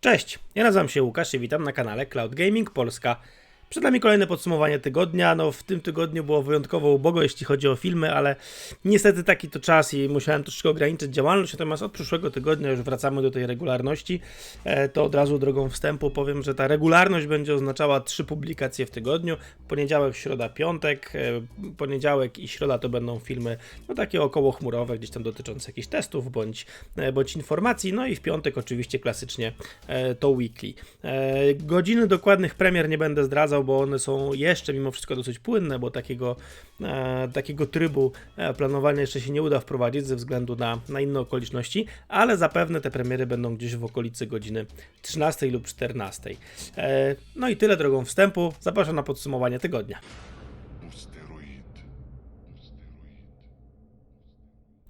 Cześć, ja nazywam się Łukasz i witam na kanale Cloud Gaming Polska. Przed nami kolejne podsumowanie tygodnia. No, w tym tygodniu było wyjątkowo ubogo, jeśli chodzi o filmy, ale niestety taki to czas i musiałem troszeczkę ograniczyć działalność. Natomiast od przyszłego tygodnia już wracamy do tej regularności. E, to od razu drogą wstępu powiem, że ta regularność będzie oznaczała trzy publikacje w tygodniu: poniedziałek, środa, piątek. E, poniedziałek i środa to będą filmy no, takie około chmurowe, gdzieś tam dotyczące jakichś testów bądź, e, bądź informacji. No i w piątek oczywiście klasycznie to weekly. Godziny dokładnych premier nie będę zdradzał, bo one są jeszcze mimo wszystko dosyć płynne, bo takiego, e, takiego trybu e, planowania jeszcze się nie uda wprowadzić ze względu na, na inne okoliczności, ale zapewne te premiery będą gdzieś w okolicy godziny 13 lub 14. E, no i tyle drogą wstępu. Zapraszam na podsumowanie tygodnia.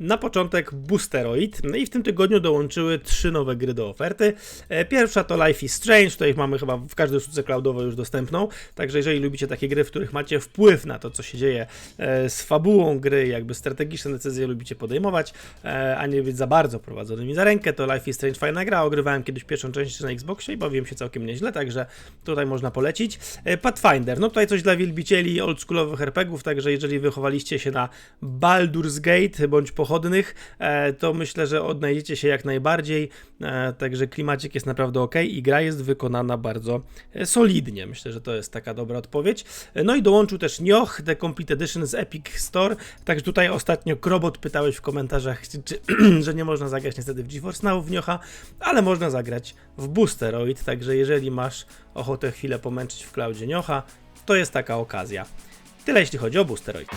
Na początek Boosteroid, no i w tym tygodniu dołączyły trzy nowe gry do oferty. E, Pierwsza to Life is Strange, tutaj mamy chyba w każdej sztuce cloudowej już dostępną, także jeżeli lubicie takie gry, w których macie wpływ na to, co się dzieje e, z fabułą gry, jakby strategiczne decyzje lubicie podejmować, e, a nie być za bardzo prowadzonymi za rękę, to Life is Strange fajna gra, ogrywałem kiedyś pierwszą część na Xboxie i bawiłem się całkiem nieźle, także tutaj można polecić. Pathfinder, no tutaj coś dla wielbicieli oldschoolowych RPGów, także jeżeli wychowaliście się na Baldur's Gate bądź pochodnych, e, to myślę, że odnajdziecie się jak najbardziej. E, Także klimacik jest naprawdę ok i gra jest wykonana bardzo e, solidnie. Myślę, że to jest taka dobra odpowiedź. No i dołączył też Nioh The Complete Edition z Epic Store. Także tutaj ostatnio Krobot pytałeś w komentarzach, czy, że nie można zagrać niestety w GeForce Now w Nioha, ale można zagrać w Boosteroid. Także jeżeli masz ochotę chwilę pomęczyć w cloudzie Nioha, to jest taka okazja. Tyle jeśli chodzi o Boosteroid.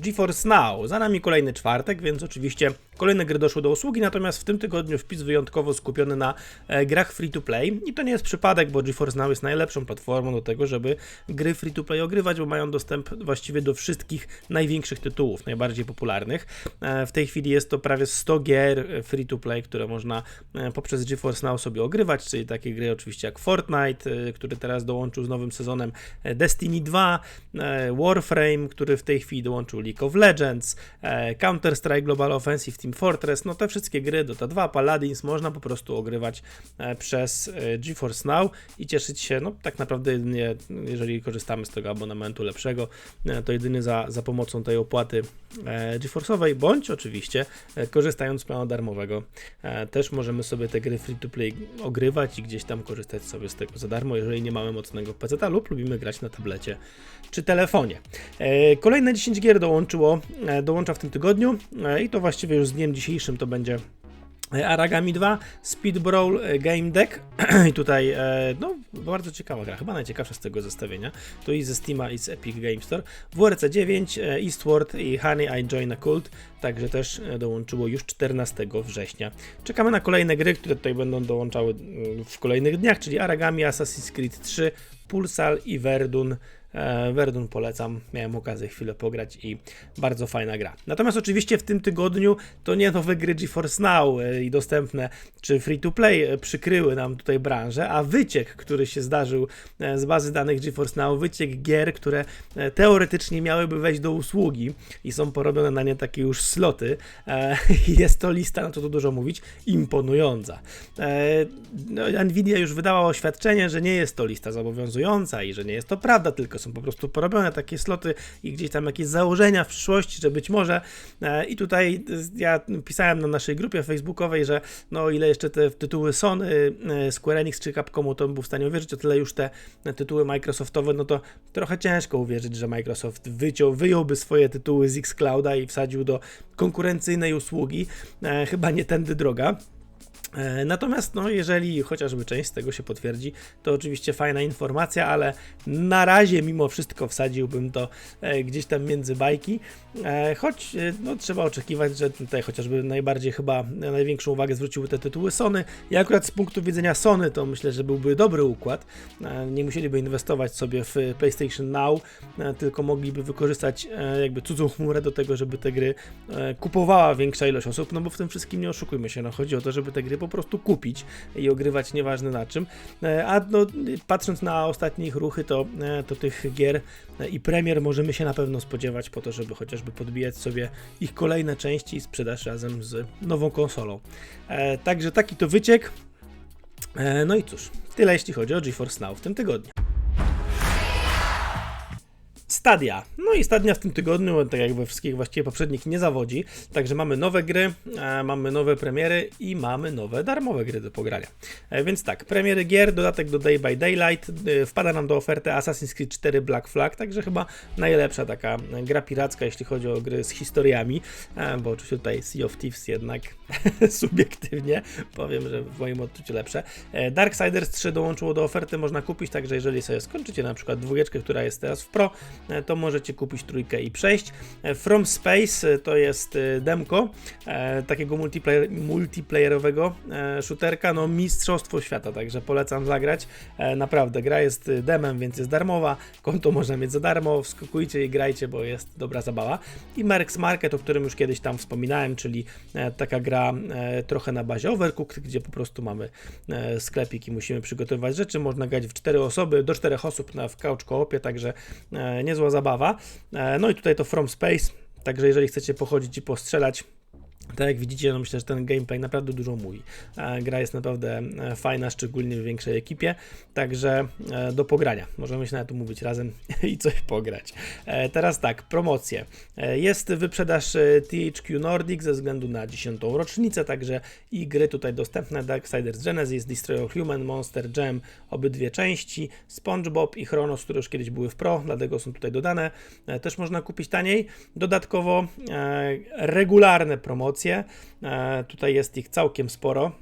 GeForce Now. Za nami kolejny czwartek, więc oczywiście kolejne gry doszły do usługi, natomiast w tym tygodniu wpis wyjątkowo skupiony na e, grach free to play. I to nie jest przypadek, bo GeForce Now jest najlepszą platformą do tego, żeby gry free to play ogrywać, bo mają dostęp właściwie do wszystkich największych tytułów, najbardziej popularnych. E, w tej chwili jest to prawie 100 gier e, free to play, które można poprzez GeForce Now sobie ogrywać, czyli takie gry oczywiście jak Fortnite, który teraz dołączył z nowym sezonem Destiny 2, e, Warframe, który w tej chwili dołączył League of Legends, Counter-Strike Global Offensive, Team Fortress, no te wszystkie gry, Dota 2, Paladins można po prostu ogrywać e, przez e, GeForce Now i cieszyć się, no tak naprawdę jedynie, jeżeli korzystamy z tego abonamentu lepszego, e, to jedynie za, za pomocą tej opłaty GeForce'owej, bądź oczywiście korzystając z planu darmowego, też możemy sobie te gry free to play ogrywać i gdzieś tam korzystać sobie z tego za darmo, jeżeli nie mamy mocnego PC lub lubimy grać na tablecie czy telefonie. Kolejne 10 gier dołączyło, dołącza w tym tygodniu i to właściwie już z dniem dzisiejszym to będzie e, Aragami 2, Speed Brawl e, Game Deck i tutaj e, no bardzo ciekawa gra, chyba najciekawsza z tego zestawienia, to i ze Steama i z Epic Game Store, WRC 9, e, Eastward i Honey I Join a Cult, także też dołączyło już 14 września. Czekamy na kolejne gry, które tutaj będą dołączały mm, w kolejnych dniach, czyli Aragami, Assassin's Creed 3, Pulsar i Verdun. E, Verdun polecam, miałem okazję chwilę pograć i bardzo fajna gra. Natomiast oczywiście w tym tygodniu to nie nowe gry GeForce Now e, i dostępne czy free to play e, przykryły nam tutaj branżę, a wyciek, który się zdarzył z bazy danych GeForce Now, wyciek gier, które teoretycznie miałyby wejść do usługi i są porobione na nie takie już sloty. Jest to lista, no to tu dużo mówić, imponująca. No, Nvidia już wydała oświadczenie, że nie jest to lista zobowiązująca i że nie jest to prawda, tylko są po prostu porobione takie sloty i gdzieś tam jakieś założenia w przyszłości, że być może e, i tutaj ja pisałem na naszej grupie facebookowej, że no o ile jeszcze te tytuły Sony, e, Square Enix czy Capcomu to bym był w stanie uwierzyć, o tyle już te tytuły Microsoftowe, no to trochę ciężko uwierzyć, że Microsoft wyciął, wyjąłby swoje tytuły z Xclouda i wsadził do konkurencyjnej usługi. E, chyba nie tędy droga. E, Natomiast, no, jeżeli chociażby część z tego się potwierdzi, to oczywiście fajna informacja, ale na razie mimo wszystko wsadziłbym to e, gdzieś tam między bajki, e, choć no, trzeba oczekiwać, że tutaj chociażby najbardziej chyba największą uwagę zwróciły te tytuły Sony. I akurat z punktu widzenia Sony to myślę, że byłby dobry układ. Nie musieliby inwestować sobie w PlayStation Now, tylko mogliby wykorzystać jakby cudzą chmurę do tego, żeby te gry kupowała większa ilość osób, no bo w tym wszystkim nie oszukujmy się, no chodzi o to, żeby te gry po prostu kupić i ogrywać nieważne na czym. E, A no, patrząc na ostatnie ich ruchy, to, e, to tych gier e, i premier możemy się na pewno spodziewać po to, żeby chociażby podbijać sobie ich kolejne części i sprzedaż razem z nową konsolą. Także taki to wyciek. No i cóż, tyle jeśli chodzi o GeForce Now w tym tygodniu. Stadia. No i Stadia w tym tygodniu, tak jak we wszystkich właściwie poprzednich, nie zawodzi. Także mamy nowe gry, e, mamy nowe premiery i mamy nowe darmowe gry do pogrania. E, więc tak, premiery gier, dodatek do Day by Daylight, e, wpada nam do oferty Assassin's Creed 4 Black Flag, także chyba najlepsza taka gra piracka, jeśli chodzi o gry z historiami, bo oczywiście tutaj Sea of Thieves jednak subiektywnie powiem, że w moim odczuciu lepsze. Darksiders 3 dołączyło do oferty, można kupić, także jeżeli sobie skończycie na przykład dwójeczkę, która jest teraz w Pro, to możecie kupić trójkę i przejść. E, From Space e, to jest e, demko e, takiego multiplayer, multiplayerowego e, shooterka, no mistrzostwo świata, także polecam zagrać. E, Naprawdę, gra jest e, demem, więc jest darmowa, konto można mieć za darmo, wskakujcie i grajcie, bo jest dobra zabawa. I Merx Market, o którym już kiedyś tam wspominałem, czyli e, taka gra e, trochę na bazie Overcooked, gdzie po prostu mamy e, sklepik i musimy przygotowywać rzeczy. Można grać w cztery osoby, do czterech osób na, w couch koopie, także e, zabawa. E, no i tutaj to From Space, także jeżeli chcecie pochodzić i postrzelać, tak jak widzicie, no myślę, że ten gameplay naprawdę dużo mówi. E, Gra jest naprawdę e, fajna, szczególnie w większej ekipie, także e, do pogrania. Możemy się nawet umówić razem i coś pograć. Teraz tak, promocje. Jest wyprzedaż THQ Nordic ze względu na 10. rocznicę, także i gry tutaj dostępne. Darksiders Genesis, Destroy All Human, Monster Jam, obydwie części, SpongeBob i Chronos, które już kiedyś były w Pro, dlatego są tutaj dodane. Też można kupić taniej. Dodatkowo regularne promocje. E, tutaj jest ich całkiem sporo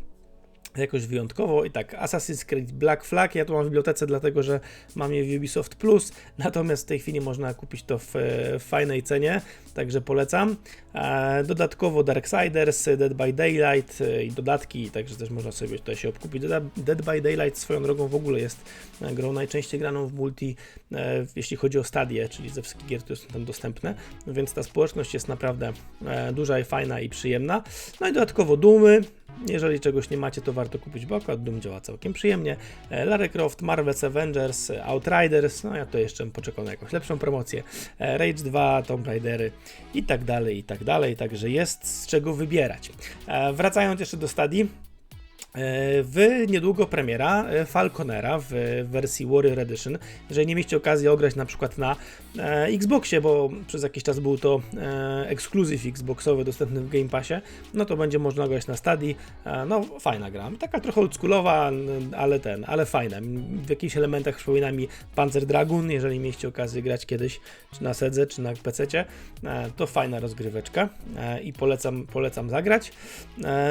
jakoś wyjątkowo. I tak, Assassin's Creed Black Flag, ja tu mam w bibliotece, dlatego że mam je w Ubisoft Plus, natomiast w tej chwili można kupić to w, e, w fajnej cenie, także polecam. E, dodatkowo Darksiders, Dead by Daylight e, i dodatki, także też można sobie tutaj się obkupić. Dead by Daylight swoją drogą w ogóle jest grą najczęściej graną w multi, jeśli chodzi o stadie, czyli ze wszystkich gier, które są tam dostępne, więc ta społeczność jest naprawdę duża i fajna i przyjemna. No i dodatkowo Dumy, jeżeli czegoś nie macie, to warto kupić, bo akurat Doom działa całkiem przyjemnie. E, Lara Croft, Marvel's Avengers, Outriders, no ja to jeszcze poczekam na jakąś lepszą promocję. E, Rage 2, Tomb Raidery i tak dalej, i tak dalej, także jest z czego wybierać. E, Wracając jeszcze do stadii, w niedługo premiera e, Falconera w wersji Warrior Edition. Jeżeli nie mieliście okazji ograć na przykład na e, Xboxie, bo przez jakiś czas był to e, ekskluzyw Xboxowy dostępny w Game Passie, no to będzie można grać na Stadii. No fajna gra, taka trochę oldschoolowa, ale ten, ale fajna. W jakichś elementach przypomina mi Panzer Dragoon, jeżeli mieliście okazję grać kiedyś, czy na Sedze, czy na e, to fajna rozgryweczka i polecam, polecam zagrać.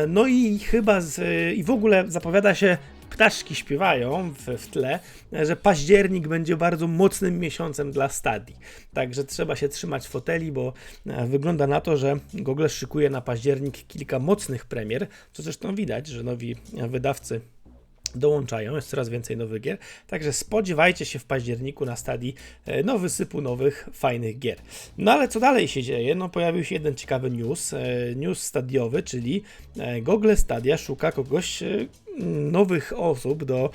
No i chyba z, i w ogóle zapowiada się, ptaszki śpiewają w, w tle, że październik będzie bardzo mocnym miesiącem dla stadii. Także trzeba się trzymać foteli, bo e, wygląda na to, że Google szykuje na październik kilka mocnych premier, co zresztą widać, że nowi wydawcy dołączają, jest coraz więcej nowych gier, także spodziewajcie się w październiku na stadii e, no wysypu nowych, fajnych gier. No ale co dalej się dzieje? No pojawił się jeden ciekawy news, e, news stadiowy, czyli e, Google Stadia szuka kogoś, nowych osób do,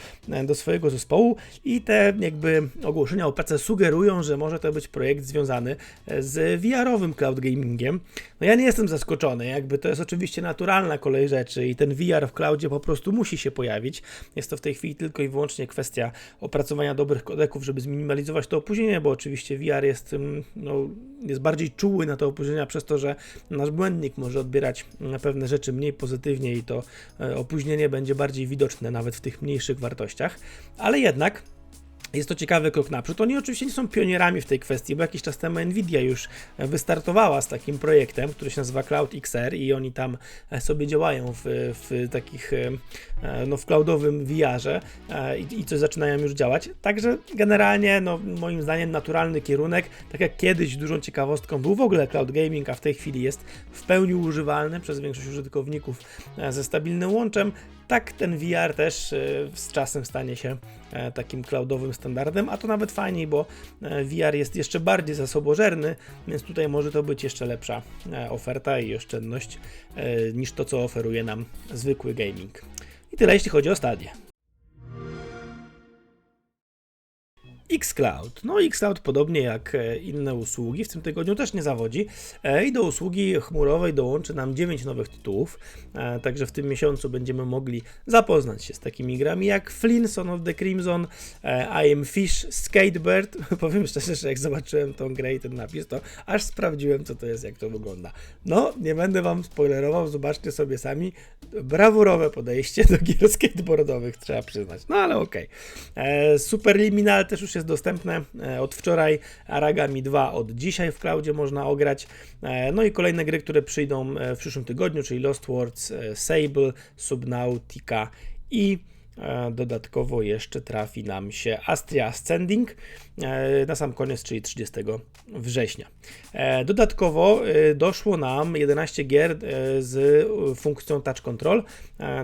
do swojego zespołu i te jakby ogłoszenia o pracę sugerują, że może to być projekt związany e, z VR-owym cloud gamingiem. No ja nie jestem zaskoczony, jakby to jest oczywiście naturalna kolej rzeczy i ten VR w cloudzie po prostu musi się pojawić. Jest to w tej chwili tylko i wyłącznie kwestia opracowania dobrych kodeków, żeby zminimalizować to opóźnienie, bo oczywiście VR jest, mm, no, jest bardziej czuły na te opóźnienia przez to, że nasz błędnik może odbierać mm, pewne rzeczy mniej pozytywnie i to e, opóźnienie będzie bardziej widoczne nawet w tych mniejszych wartościach, ale jednak jest to ciekawy krok naprzód. Oni oczywiście nie są pionierami w tej kwestii, bo jakiś czas temu Nvidia już wystartowała z takim projektem, który się nazywa Cloud XR i oni tam sobie działają w, w takich, e, no w cloudowym VR-ze e, i, i coś zaczynają już działać. Także generalnie, no moim zdaniem naturalny kierunek, tak jak kiedyś dużą ciekawostką był w ogóle cloud gaming, a w tej chwili jest w pełni używalny przez większość użytkowników e, ze stabilnym łączem, tak ten VR też e, z czasem stanie się e, takim cloudowym standardem, a to nawet fajniej, bo e, VR jest jeszcze bardziej zasobożerny, więc tutaj może to być jeszcze lepsza oferta i oszczędność niż to, co oferuje nam zwykły gaming. I tyle jeśli chodzi o stadię. xCloud. No xCloud podobnie jak e, inne usługi w tym tygodniu też nie zawodzi E, i do usługi chmurowej dołączy nam 9 nowych tytułów, E, także w tym miesiącu będziemy mogli zapoznać się z takimi grami jak Flynn, Son of the Crimson, I Am Fish, Skatebird. Powiem szczerze, że jak zobaczyłem tą grę i ten napis, to aż sprawdziłem co to jest, jak to wygląda. No, nie będę wam spoilerował, zobaczcie sobie sami. Brawurowe podejście do gier skateboardowych, trzeba przyznać. No ale okej. E, Superliminal też już jest dostępne e, od wczoraj, Aragami 2 od dzisiaj w cloudzie można ograć. E, No i kolejne gry, które przyjdą e, w przyszłym tygodniu, czyli Lost Words, Sable, Subnautica i dodatkowo jeszcze trafi nam się Astria Ascending na sam koniec, czyli 30 września. Dodatkowo doszło nam 11 gier z funkcją Touch Control,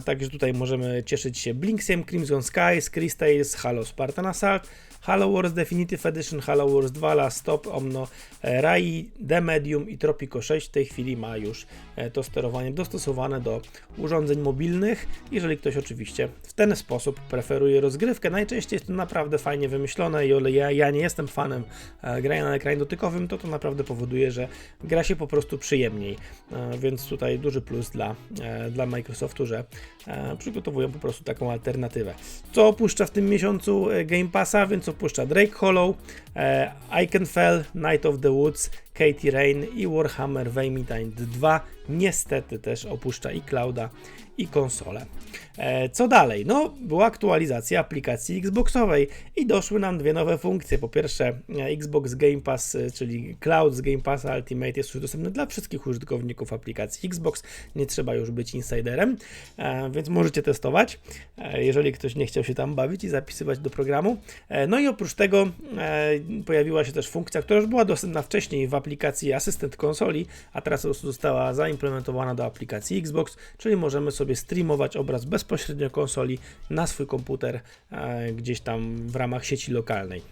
także tutaj możemy cieszyć się Blinksiem, Crimson Skies, Chris Tales, Halo Spartan Assault, Halo Wars Definitive Edition, Halo Wars 2, Last Stop, Omno, e, Rai, The Medium i Tropico 6 w tej chwili ma już e, to sterowanie dostosowane do urządzeń mobilnych, jeżeli ktoś oczywiście w ten sposób preferuje rozgrywkę. Najczęściej jest to naprawdę fajnie wymyślone i o ile ja, ja nie jestem fanem e, grania na ekranie dotykowym, to to naprawdę powoduje, że gra się po prostu przyjemniej, więc tutaj duży plus dla, dla Microsoftu, że przygotowują po prostu taką alternatywę. Co opuszcza w tym miesiącu Game Passa, więc opuszcza Drake Hollow, e, Ikenfell, Night of the Woods, Katie Rain i Warhammer Vermintide 2. Niestety też opuszcza i clouda, i konsolę. E, co dalej? No, była aktualizacja aplikacji Xboxowej i doszły nam dwie nowe funkcje. Po pierwsze, e, Xbox Game Pass, e, czyli Cloud z Game Passa Ultimate jest już dostępny dla wszystkich użytkowników aplikacji Xbox. Nie trzeba już być insiderem, więc możecie testować, jeżeli ktoś nie chciał się tam bawić i zapisywać do programu. No i oprócz tego pojawiła się też funkcja, która już była dostępna wcześniej w aplikacji Asystent Konsoli, a teraz została zaimplementowana do aplikacji Xbox, czyli możemy sobie streamować obraz bezpośrednio konsoli na swój komputer e, gdzieś tam w ramach sieci lokalnej.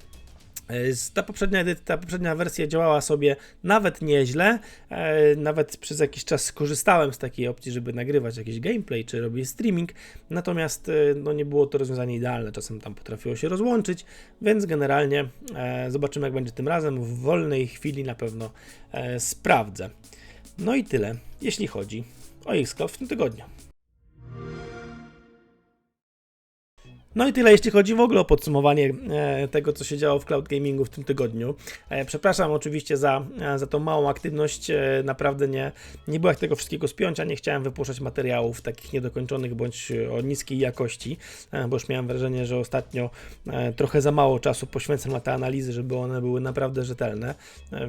E, Ta poprzednia, ta poprzednia wersja działała sobie nawet nieźle. E, nawet przez jakiś czas skorzystałem z takiej opcji, żeby nagrywać jakiś gameplay czy robić streaming. Natomiast no, nie było to rozwiązanie idealne. Czasem tam potrafiło się rozłączyć, więc generalnie zobaczymy, jak będzie tym razem. W wolnej chwili na pewno sprawdzę. No i tyle, jeśli chodzi o Xcloud w tym tygodniu. No i tyle, jeśli chodzi w ogóle o podsumowanie e, tego, co się działo w cloud gamingu w tym tygodniu. E, przepraszam oczywiście za, e, za tą małą aktywność. Naprawdę nie, nie było jak tego wszystkiego spiąć, a nie chciałem wypuszczać materiałów takich niedokończonych bądź o niskiej jakości, bo już miałem wrażenie, że ostatnio trochę za mało czasu poświęcam na te analizy, żeby one były naprawdę rzetelne,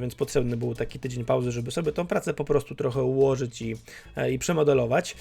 więc potrzebny był taki tydzień pauzy, żeby sobie tą pracę po prostu trochę ułożyć i, i przemodelować.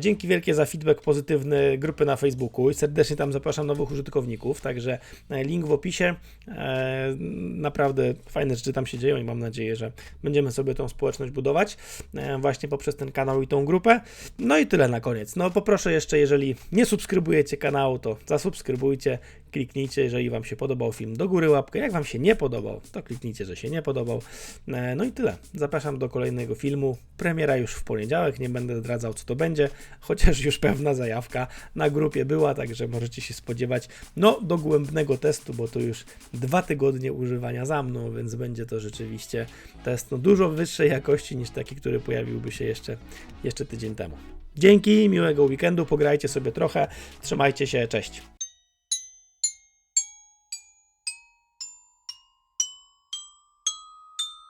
Dzięki wielkie za feedback pozytywny grupy na Facebooku i serdecznie tam zapraszam nowych użytkowników, także e, link w opisie. E, Naprawdę fajne rzeczy tam się dzieją i mam nadzieję, że będziemy sobie tą społeczność budować e, właśnie poprzez ten kanał i tą grupę. No i tyle na koniec. No poproszę jeszcze, jeżeli nie subskrybujecie kanału, to zasubskrybujcie, kliknijcie, jeżeli Wam się podobał film, do góry łapkę. Jak Wam się nie podobał, to kliknijcie, że się nie podobał. E, No i tyle. Zapraszam do kolejnego filmu. Premiera już w poniedziałek, nie będę zdradzał co to będzie, chociaż już pewna zajawka na grupie była, także możecie się spodziewać no dogłębnego testu, bo to już dwa tygodnie używania za mną, więc będzie to rzeczywiście test no, dużo wyższej jakości niż taki, który pojawiłby się jeszcze, jeszcze tydzień temu. Dzięki, miłego weekendu, pograjcie sobie trochę, trzymajcie się, cześć.